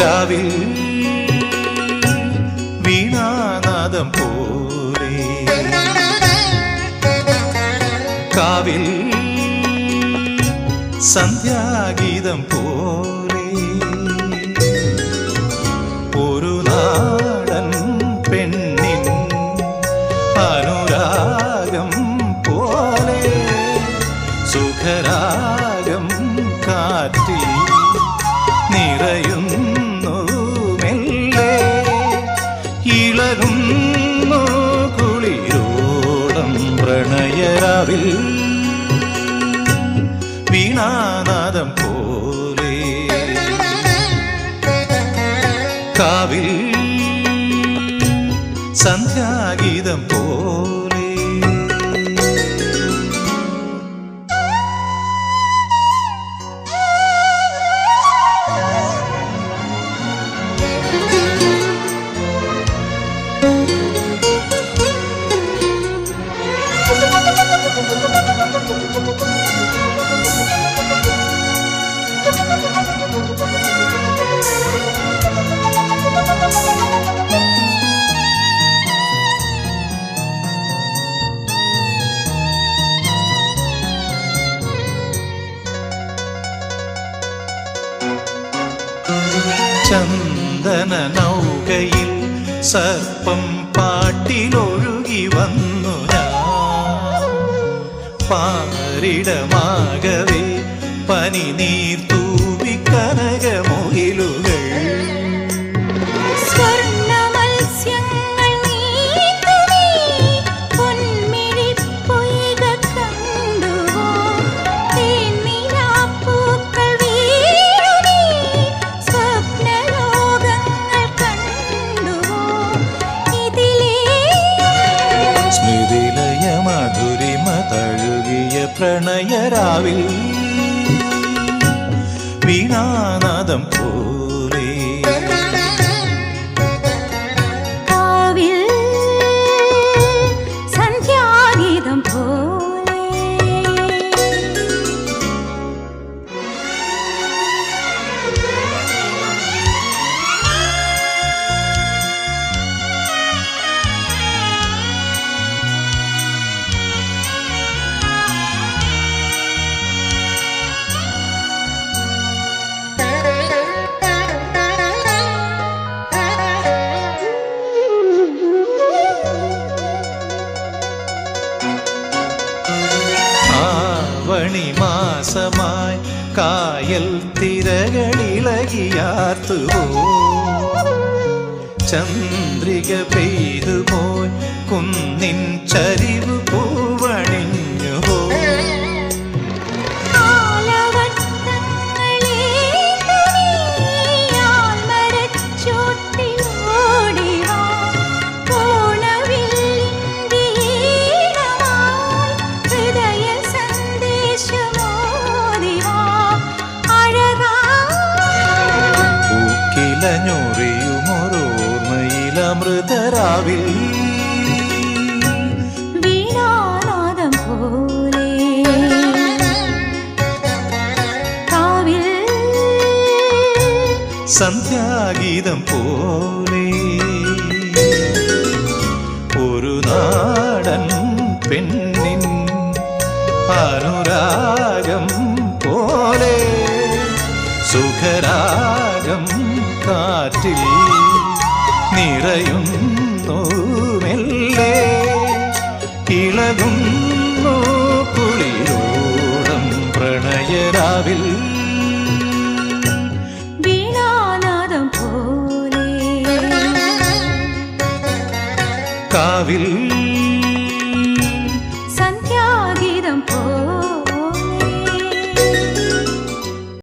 രാവിൽ വീണാനാദം പോലെ കാവിൽ സന്ധ്യാഗീതം പോലെ ഒരു നാടൻ പെണ്ണിൻ അനുരാഗം പോലെ സുഖരാഗം കാറ്റിൽ നിറയുന്നു ഇളകുന്നു കുളിരോടം പ്രണയരാവിൽ. വീണാനാദം പോലെ കാവിൽ സന്ധ്യാഗീതം പോലെ നൗകയിൽ സർപ്പം പാട്ടിലൊഴുകി വന്നു ഞാൻ പാരിടമാകവേ പനി നീർ സ്മൃതിലയ മധുരിമ തഴുകിയ പ്രണയരാവിൽ വീണാനാദം പോലെ ആവണി മാസമായി കായൽ തിരകളിളകിയാർത്തുവോ ചന്ദ്രിക പെയ്തുപോയി കുന്നിൻ ചരിവ് വീണാനാദം പോലെ കാവിൽ സന്ധ്യാഗീതം പോലെ ഒരു നാടൻ പെണ്ണിൻ അനുരാഗം പോലെ സുഖരാഗം കാറ്റിൽ നിറയുന്നു മെല്ലെ ഇളകുന്നു കുളിരോടം പ്രണയരാവിൽ. വീണാനാദം പോലെ. കാവിൽ